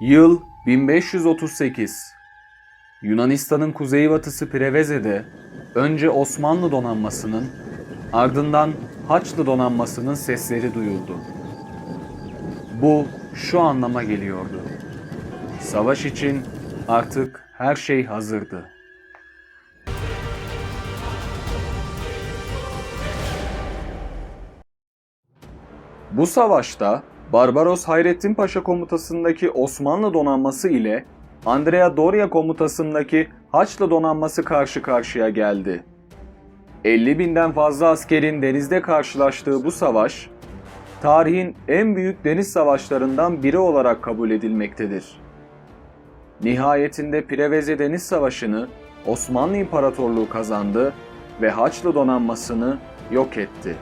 Yıl 1538. Yunanistan'ın kuzeybatısı Preveze'de önce Osmanlı donanmasının ardından Haçlı donanmasının sesleri duyuldu. Bu şu anlama geliyordu. Savaş için artık her şey hazırdı. Bu savaşta Barbaros Hayrettin Paşa komutasındaki Osmanlı donanması ile Andrea Doria komutasındaki Haçlı donanması karşı karşıya geldi. 50 binden fazla askerin denizde karşılaştığı bu savaş, tarihin en büyük deniz savaşlarından biri olarak kabul edilmektedir. Nihayetinde Preveze Deniz Savaşı'nı Osmanlı İmparatorluğu kazandı ve Haçlı donanmasını yok etti.